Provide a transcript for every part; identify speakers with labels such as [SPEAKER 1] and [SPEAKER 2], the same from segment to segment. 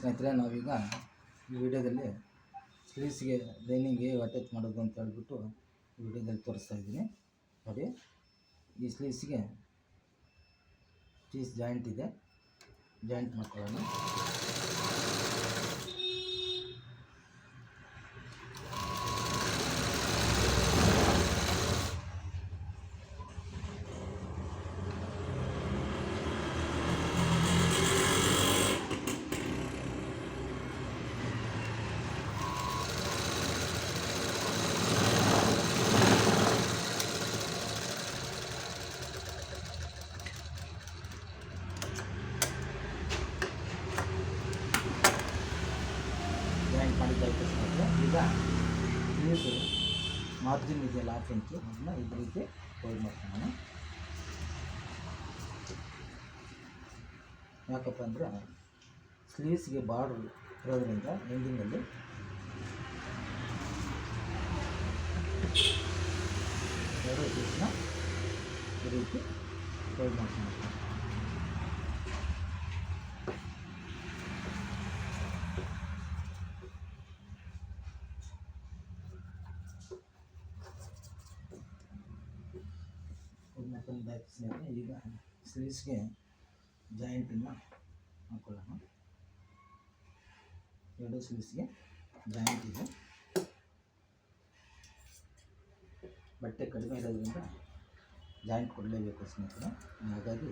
[SPEAKER 1] ಸ್ನೇಹಿತರೆ, ನಾವೀಗ ಈ ವಿಡಿಯೋದಲ್ಲಿ ಸ್ಲೀವ್ಸ್ಗೆ ಲೈನಿಂಗ್ಗೆ ಅಟ್ಯಾಚ್ ಮಾಡೋದು ಅಂತ ಹೇಳ್ಬಿಟ್ಟು ಈ ವಿಡಿಯೋದಲ್ಲಿ ತೋರಿಸ್ತಾ ಇದ್ದೀನಿ. ನೋಡಿ, ಈ ಸ್ಲೀವ್ಸ್ಗೆ ಪೀಸ್ ಜಾಯಿಂಟ್ ಇದೆ. ಜಾಯಿಂಟ್ ಮಾಡ್ಕೊಳ್ಳೋಣ ಜಾಯಿಂಟ್ ಮಾಡಿದ್ದಾಯ್ತು ಸ್ನೇಹಿತರೆ ಈಗ ಸ್ಲೀವ್ಸ್ ಮಾರ್ಜಿನ್ ಇದೆಯಲ್ಲ ಹಾಫ್ ಇಂಚು ಅದನ್ನ ಈ ರೀತಿ ಫೋಲ್ಡ್ ಮಾಡ್ಕೊಳ್ಳೋಣ. ಯಾಕಪ್ಪ ಅಂದರೆ ಸ್ಲೀವ್ಸ್ಗೆ ಬಾರ್ಡ್ರ್ ಇರೋದ್ರಿಂದ ಎಂಡಿಂಗಲ್ಲಿ ಎರಡು ಪೀಸ್ನ ಈ ರೀತಿ ಫೋಲ್ಡ್ ಮಾಡ್ಕೊಂಡು ಬ್ಯಾಕ್ ಸ್ನೇಹಿತರೆ ಈಗ ಸ್ಲೀವ್ಸ್ಗೆ ಜಾಯಿಂಟನ್ನು ಹಾಕೊಳ್ಳೋಣ. ಎರಡು ಸೈಜ್ಗೆ ಜಾಯಿಂಟ್ ಇದೆ ಬಟ್ಟೆ ಕಡಿಮೆ ಇರೋದ್ರಿಂದ ಜಾಯಿಂಟ್ ಕೊಡಲೇಬೇಕು ಸ್ನೇಹಿತರೆ. ಹಾಗಾಗಿ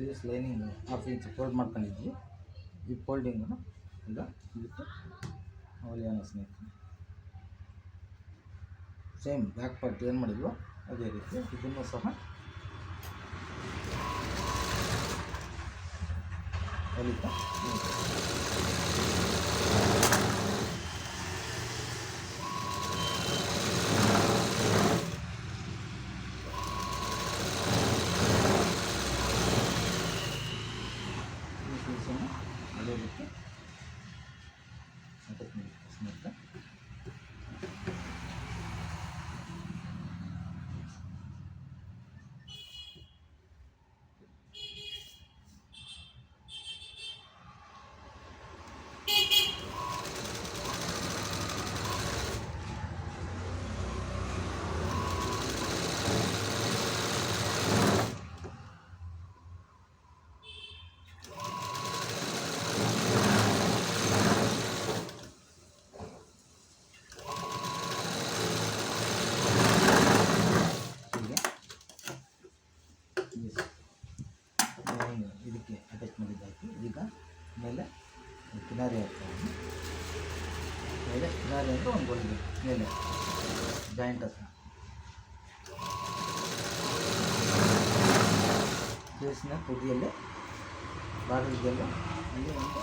[SPEAKER 1] sleeves lining half inch fold ಮಾಡ್ಕೊಂಡಿದ್ವಿ. ಈ ಫೋಲ್ಡಿಂಗನ್ನು ಈಗ ಇದಕ್ಕೆ ಹೊಲಿಯೋಣ ಸ್ನೇಹಿತರೆ ಸೇಮ್ ಬ್ಯಾಕ್ ಪಾರ್ಟ್ ಏನು ಮಾಡಿದ್ವೋ ಅದೇ ರೀತಿ ಇದನ್ನು ಸಹ ಹೊಲಿತಾ ಹೋಗ್ಬೇಕು. ಈ ಪೀಸನ್ನು ಅದೇ ರೀತಿ attach ಮಾಡ್ಬೇಕು ಸ್ನೇಹಿತರೆ ಹಿಂಗೆ ಇದಕ್ಕೆ ಅಟ್ಯಾಚ್ ಮಾಡಿದ್ದಾಯ್ತು ಈಗ ಮೇಲೆ ಕಿನಾರಿ ಹಾಕ್ತಾಯಿದ್ದೀನಿ ಮೇಲೆ ಕಿನಾರಿ ಅಂದರೆ ಒಂದು ಗೋಲ್ಗೆ ಮೇಲೆ ಜಾಯಿಂಟ್ ಹತ್ರ ಕೇಸಿನ ತುದಿಯಲ್ಲೇ ಬಾಗಿಲಿಗೆಲ್ಲ ಅಲ್ಲಿ ಒಂದು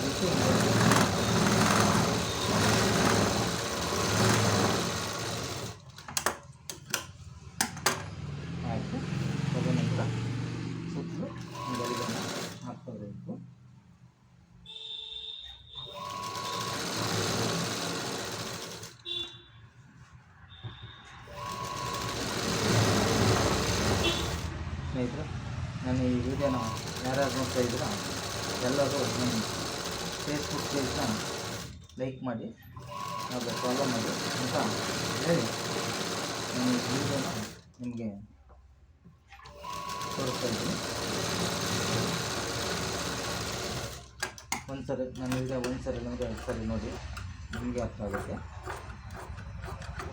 [SPEAKER 1] ರೀತಿ ಒಂದು ಆಯಿತು ತದನಂತರ ಹಾಕ್ಕೋಬೇಕು ಸ್ನೇಹಿತರೆ, ನಾನು ಈ ವಿಡಿಯೋನ ಯಾರ್ಯಾರು ನೋಡ್ತಾ ಇದ್ದೀರಾ, ಎಲ್ಲರೂ ನನ್ನ ಫೇಸ್ಬುಕ್ ಪೇಜ್ನ ಲೈಕ್ ಮಾಡಿ, ಹಾಗೂ ಫಾಲೋ ಮಾಡಿ ಅಂತ ಹೇಳಿ ನಾನು ಈ ವಿಡಿಯೋನ ನಿಮಗೆ ತೋರಿಸ್ತಾ ಇದ್ದೀನಿ. ಒಂದು ಸರಿ, ನಾನು ಈಗ ಒಂದು ಸರಿ ಎರಡು ಸರಿ ನೋಡಿ, ನಿಮಗೆ ಅರ್ಥ ಆಗುತ್ತೆ.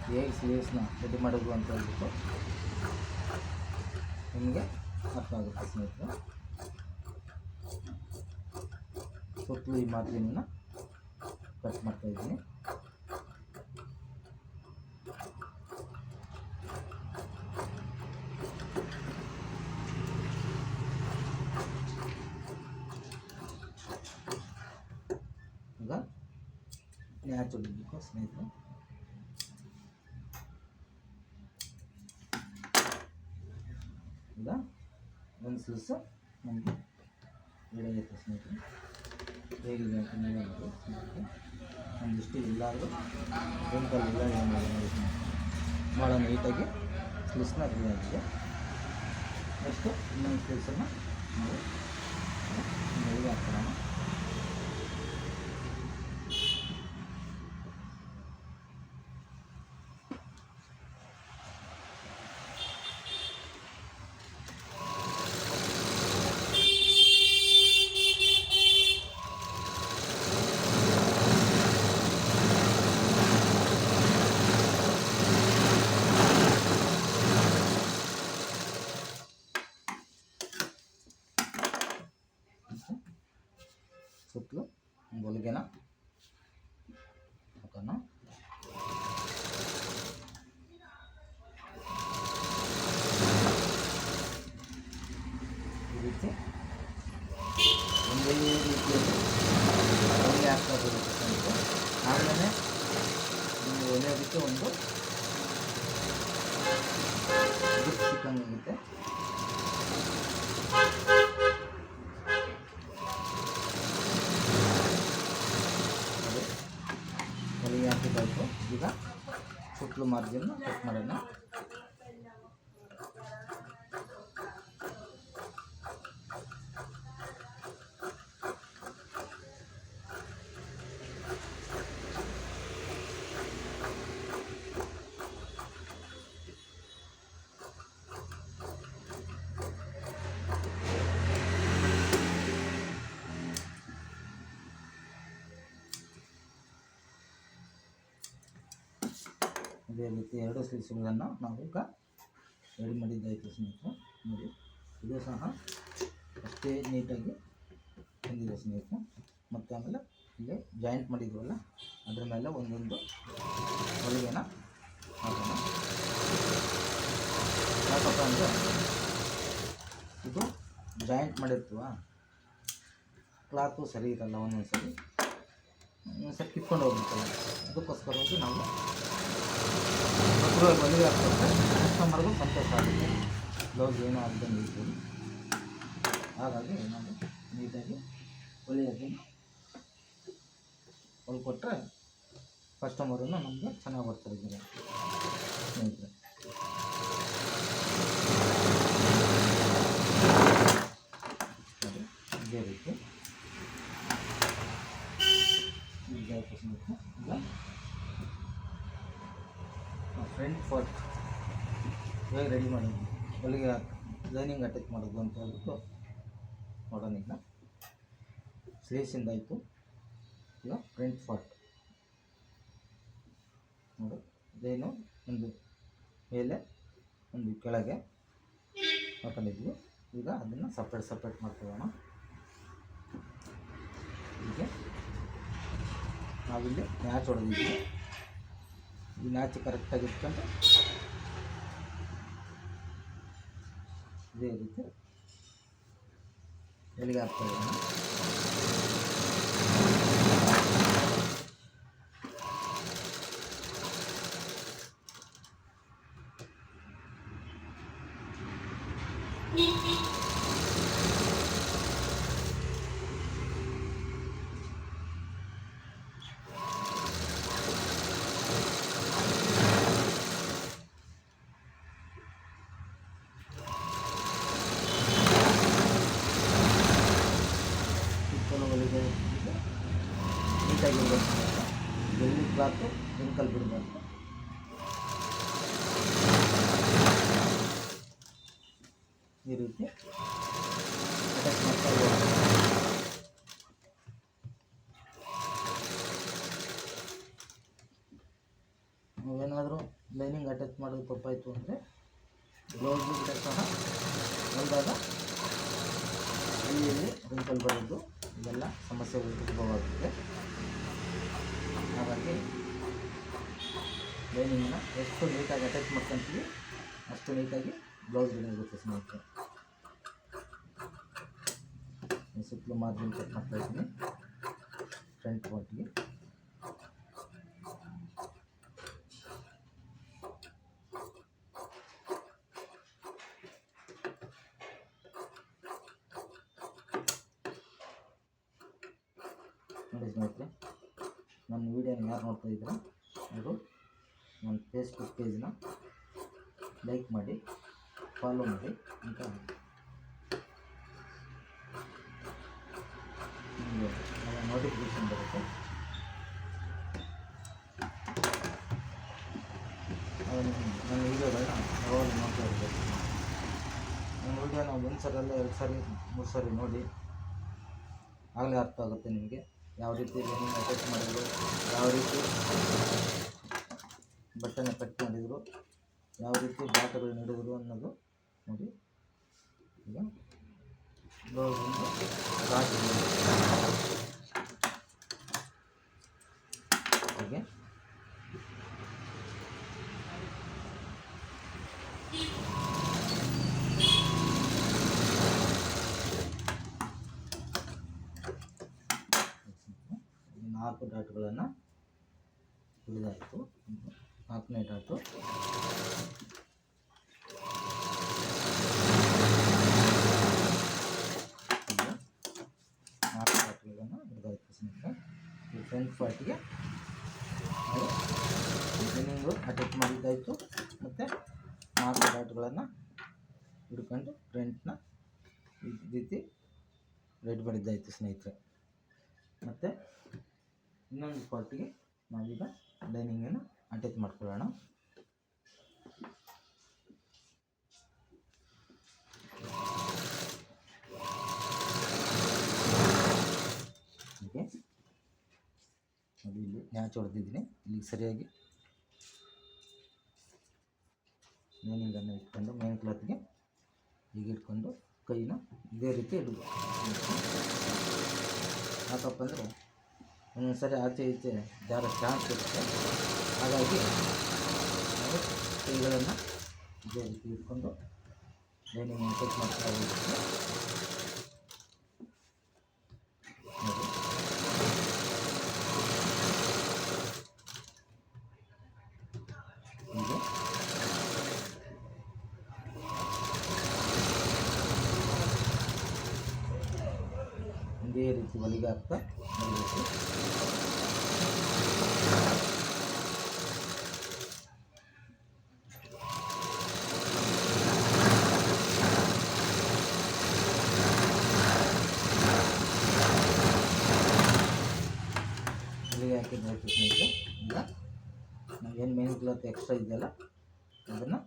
[SPEAKER 1] ಹೇಗೆ ಸ್ಲೀವ್ಸ್ನ ರೆಡಿ ಮಾಡೋದು ಅಂತ ಹೇಳ್ಬಿಟ್ಟು ನಿಮಗೆ ಅರ್ಥ ಆಗುತ್ತೆ ಸ್ನೇಹಿತರೆ. ಸುತ್ತಲೂ ಈ ಮಾದರಿಯನ್ನು ಕಟ್ ಮಾಡ್ತಾ ಇದ್ದೀನಿ ಈಗ ನ್ಯಾಚ್ ಹೊಡಿಬೇಕು ಸ್ನೇಹಿತರೆ. ಈಗ ಒಂದು ಸ್ಲಿಸ್ ನಮಗೆ ರೆಡಿ ಸ್ನೇಹಿತರು. ನೋಡಿ ಸ್ನೇಹಿತರೆ. ಒಂದಿಷ್ಟು ಇಲ್ಲಾದರೂ ಗುಂಪಲ್ಲಿ ಇಲ್ಲ ಏನು ನೋಡಿ ಭಾಳ ನೀಟಾಗಿ ಸ್ಲಿಸ್ನ ರೆಡಿ ಆಗಿದೆ ನೆಕ್ಸ್ಟು ಇನ್ನೊಂದು ಸ್ಲಿಸನ್ನು ನಾವು ಹಾಕೋಣ ಸುತ್ತಲೂ ಹೊಲಿಗೆನ ಹಾಕೋಣ ಈ ರೀತಿ ಒಂದೇ ರೀತಿಯಲ್ಲಿ ಹೊಲಿಗೆ ಹಾಕ್ತಾ ಬರುತ್ತೆ ಸ್ನೇಹಿತರೆ ಆಮೇಲೆ ನಿಮಗೆ ಹೊಲಿಯೋದಕ್ಕೆ ಒಂದು ಗ್ರಿಪ್ ಸಿಕ್ಕಂಗಾಗುತ್ತೆ ಅದು ಹೊಲಿಗೆ ಹಾಕಿದ್ದಾಯಿತು ಈಗ ಸುತ್ತಲೂ ಮಾರ್ಜಿನ್ ಕಟ್ ಮಾಡೋಣ. ರೀತಿ ಎರಡು ಸ್ಲೀವ್ಸ್ಗಳನ್ನು ನಾವು ಈಗ ರೆಡಿ ಮಾಡಿದ್ದಾಯಿತು ಸ್ನೇಹಿತರೆ. ನೋಡಿ, ಇದು ಸಹ ಅಷ್ಟೇ ನೀಟಾಗಿ ಬಂದಿದೆ ಸ್ನೇಹಿತರೆ. ಮತ್ತು ಆಮೇಲೆ ಇಲ್ಲಿ ಜಾಯಿಂಟ್ ಮಾಡಿದ್ವಲ್ಲ, ಅದ್ರ ಮೇಲೆ ಒಂದೊಂದು ಹೊಲಿಗೆನ ಹಾಕೋಣ. ಯಾಕಪ್ಪ ಅಂದರೆ ಇದು ಜಾಯಿಂಟ್ ಮಾಡಿರ್ತೀವ ಕ್ಲಾತು ಸರಿ ಇರಲ್ಲ ಒಂದೊಂದು ಸರಿ ಒಂದೊಂದು ಸರಿ ಕಿತ್ಕೊಂಡು ಹೋಗ್ಬೇಕಲ್ಲ. ಅದಕ್ಕೋಸ್ಕರವಾಗಿ ನಾವು ಮಕ್ಕಳು ಮದುವೆ ಆಗ್ತದೆ. ಕಸ್ಟಮರ್ಗೂ ಸಂತೋಷ ಆಗುತ್ತೆ. ಬ್ಲೌಸ್ ಏನೋ ಆಗ್ದಂಗೆ ಇರ್ಬೋದು ಹಾಗಾಗಿ ನಾವು ನೀಟಾಗಿ ಒಳ್ಳೆಯದನ್ನು ಹೊಲ್ಕೊಟ್ರೆ ಕಸ್ಟಮರನ್ನು ನಮಗೆ ಚೆನ್ನಾಗಿ ಬರ್ತಾರೆ ಸ್ನೇಹಿತರೆ. ಇದೇ ರೀತಿ ಈಗ ಆಯ್ತು ಸ್ನೇಹಿತರೆ ಈಗ ಫ್ರಂಟ್ ಫಾರ್ ಹೇಗೆ ರೆಡಿ ಮಾಡೋದು ಹೊಲಿಗೆ ಲೈನಿಂಗ್ ಅಟ್ಯಾಚ್ ಮಾಡೋದು ಅಂತ ಹೇಳ್ಬಿಟ್ಟು ನೋಡೋಣ ಈಗ. ಸ್ಲೀವ್ಸಿಂದ ಆಯಿತು. ಈಗ ಫ್ರಂಟ್ ಫಾರ್ಟ್ ನೋಡು, ಇದೇನು? ಒಂದು ಮೇಲೆ, ಒಂದು ಕೆಳಗೆ ಹಾಕೊಂಡಿದ್ವಿ ಈಗ ಅದನ್ನು ಸಪ್ರೇಟ್ ಸಪ್ರೇಟ್ ಮಾಡ್ಕೊಳ್ಳೋಣ. ಹೀಗೆ. ನಾವಿಲ್ಲಿ ಮ್ಯಾಚ್ ಹೊಡೆದಿದ್ವಿ. ಈ ಮ್ಯಾಚ್ ಕರೆಕ್ಟಾಗಿ ಇಟ್ಕೊಂಡು ಇದೇ ರೀತಿ ಎಲ್ಲಿಗೆ ಹಾಕ್ತಾ ಇದ್ದಾನೆ ಸುತ್ತಲೂ ಹೊಲಿಗೆ ನೀಟಾಗಿರ್ಬೇಕು ಬೆಳ್ಳಿ ಕ್ಲಾತು ರಿಂಕಲ್ ಬಿಡಬಾರ್ದು ಈ ರೀತಿ ಅಟ್ಯಾಚ್ ಮಾಡ್ತಾ. ನೀವೇನಾದರೂ ಲೈನಿಂಗ್ ಅಟ್ಯಾಚ್ ಮಾಡೋದು ತಪ್ಪಾಯಿತು ಅಂದರೆ ಬ್ಲೌಸ್ ಕೂಡ ಸಹ ಹೊಲ್ದಾಗ ಇಲ್ಲಿ ರಿಂಕಲ್ ಬರೋದು ಇದೆಲ್ಲ ಸಮಸ್ಯೆಗಳು ಉದ್ಭವ ಆಗುತ್ತೆ ಹಾಗಾಗಿ ಲೈನಿಂಗ್ನ ಎಷ್ಟು ನೀಟಾಗಿ ಅಟ್ಯಾಚ್ ಮಾಡ್ಕೊಂತೀವಿ ಅಷ್ಟು ನೀಟಾಗಿ ಬ್ಲೌಸ್ ಇರುತ್ತೆ ಸ್ನೇಹಿತರೆ ಈ ಸುತ್ತಲೂ ಮಾರ್ಜಿನ್ ಕಟ್ ಮಾಡ್ತಾ ಇದ್ದೀನಿ ಫ್ರಂಟ್ ಪಾರ್ಟ್ಗೆ ನೋಡಿ ಸ್ನೇಹಿತರೆ ನನ್ನ ವೀಡಿಯೋನ ಯಾರು ನೋಡ್ತಾ ಇದ್ದೀರಾ, ಅದು ನನ್ನ ಫೇಸ್ಬುಕ್ ಪೇಜ್ನ ಲೈಕ್ ಮಾಡಿ ಫಾಲೋ ಮಾಡಿ ಅಂತ ನೋಟಿಫಿಕೇಶನ್ ಬರುತ್ತೆ. ನನ್ನ ವೀಡಿಯೋಗಳನ್ನ ಯಾವಾಗ ನೋಡ್ತಾ ಇರ್ಬೇಕು. ನನ್ನ ವೀಡಿಯೋನ ಒಂದು ಸರಿ ಎರಡು ಸಾರಿ, ಮೂರು ಸಾರಿ ನೋಡಿ, ಆಗಲೇ ಅರ್ಥ ಆಗುತ್ತೆ ನಿಮಗೆ. ಯಾವ ರೀತಿ ಅಟ್ಯಾಚ್ ಮಾಡಿದ್ರು ಯಾವ ರೀತಿ ಬಟ್ಟೆನ ಕಟ್ ಮಾಡಿದರು ಯಾವ ರೀತಿ ಬಾಟಗಳು ನೀಡಿದ್ರು ಅನ್ನೋದು ನೋಡಿ ಈಗ ಬ್ಲೌಸಿಂದ ಸ್ಟಾರ್ಟ್ ಹಾಗೆ ಈ ನಾಲ್ಕು ಡಾಟ್ಗಳನ್ನು ಹಿಡಿದಾಯಿತು ನಾಲ್ಕನೇ ಆಯಿತು. ನಾಲ್ಕು ಡಾಟ್ಗಳನ್ನು ಹಿಡಿದಾಯಿತು ಈ ಫ್ರಂಟ್ ಪಾರ್ಟಿಗೆ ಡಿಸೈನಿಂಗು ಅಟ್ಯಾಚ್ ಮಾಡಿದ್ದಾಯಿತು. ಮತ್ತು ನಾಲ್ಕು ಡಾಟ್ಗಳನ್ನು ಹಿಡ್ಕೊಂಡು ಫ್ರಂಟ್ನ ರೀತಿ ರೆಡಿ ಮಾಡಿದ್ದಾಯಿತು ಸ್ನೇಹಿತರೆ. ಮತ್ತು ಇನ್ನೊಂದು ಪಾರ್ಟಿಗೆ ನಾವೀಗ ಲೈನಿಂಗನ್ನು ಅಟ್ಯಾಚ್ ಮಾಡ್ಕೊಳ್ಳೋಣ ಹೀಗೆ ನೋಡಿ ಇಲ್ಲಿ ಮ್ಯಾಚ್ ಹೊಡೆದಿದ್ದೀನಿ ಇಲ್ಲಿಗೆ ಸರಿಯಾಗಿ ಲೈನಿಂಗನ್ನು ಇಟ್ಕೊಂಡು ಮೇನ್ ಕ್ಲಾತ್ಗೆ ಹೀಗೆ ಇಟ್ಕೊಂಡು ಕೈನ ಇದೇ ರೀತಿ ಇಡಬೇಕು ಯಾಕಪ್ಪ ಅಂದರೆ ಒಂದೊಂದು ಸರಿ ಆಚೆ ಈಚೆ ಜಾರ ಚಾನ್ಸ್ ಇರುತ್ತೆ. ಹಾಗಾಗಿ ನಾವು ಕೈಗಳನ್ನು ಇದೇ ರೀತಿ ಇಟ್ಕೊಂಡು ಮೇನಿಂಗ್ ಟೆಕ್ ಮಾಡ್ತಾ ಹೋಗ್ಬೇಕು ನೋಡಿ ಹೀಗೆ ಇದೇ ಹೊಲಿಗೆ ಹಾಕ್ತಾ ಹೊಲಿಬೇಕು ಸ್ನೇಹಿತರೆ. ಮೇನ್ ಕ್ಲಾತ್ ಎಕ್ಸ್ಟ್ರಾ ಇದೆಯಲ್ಲ ಅದನ್ನು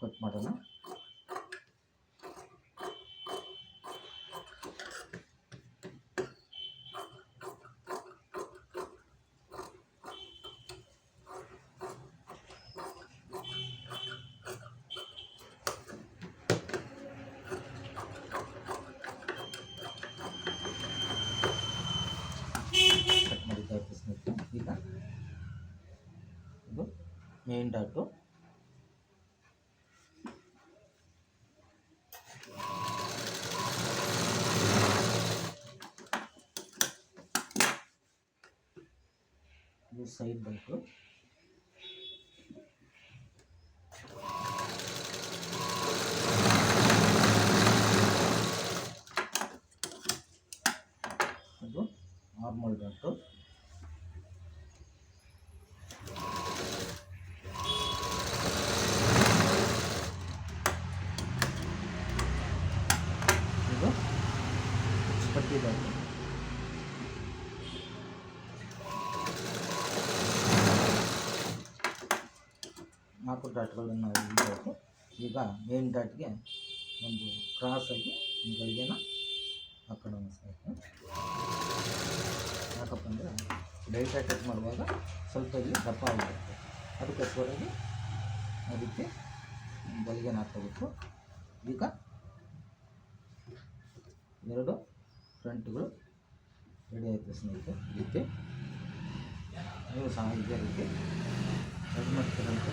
[SPEAKER 1] ಕಟ್ ಮಾಡೋಣ. ಮೇನ್ ಡಾಟು ಇದು ಸೈಡ್ ಡಾಟು ಇದು ನಾರ್ಮಲ್ ಡಾಟು ಡಾಟ್ಗಳನ್ನು ಇಡಬೇಕು ಈಗ ಮೇನ್ ಡಾಟ್ಗೆ ಒಂದು ಕ್ರಾಸಾಗಿ ಒಂದು ಹಾಕೋಣ ಸಾಕು ಯಾಕಪ್ಪ ಅಂದರೆ ಡೈಟ್ ಕಟ್ ಮಾಡುವಾಗ ಸ್ವಲ್ಪ ಇಲ್ಲಿ ದಪ್ಪ ಆಗಿರುತ್ತೆ. ಅದಕ್ಕೋಸ್ಕರವಾಗಿ ಅದಕ್ಕೆ ಬಲಿಗೆನ ಹಾಕೋಬೇಕು ಈಗ ಎರಡು ಫ್ರಂಟ್ಗಳು ರೆಡಿ ಆಯಿತು ಸ್ನೇಹಿತರೆ. ಇದಕ್ಕೆ ನೀವು ಸಹ ಇದೇ ರೀತಿ. ರೆಡಿ ಮಾಡ್ತೀರಂತ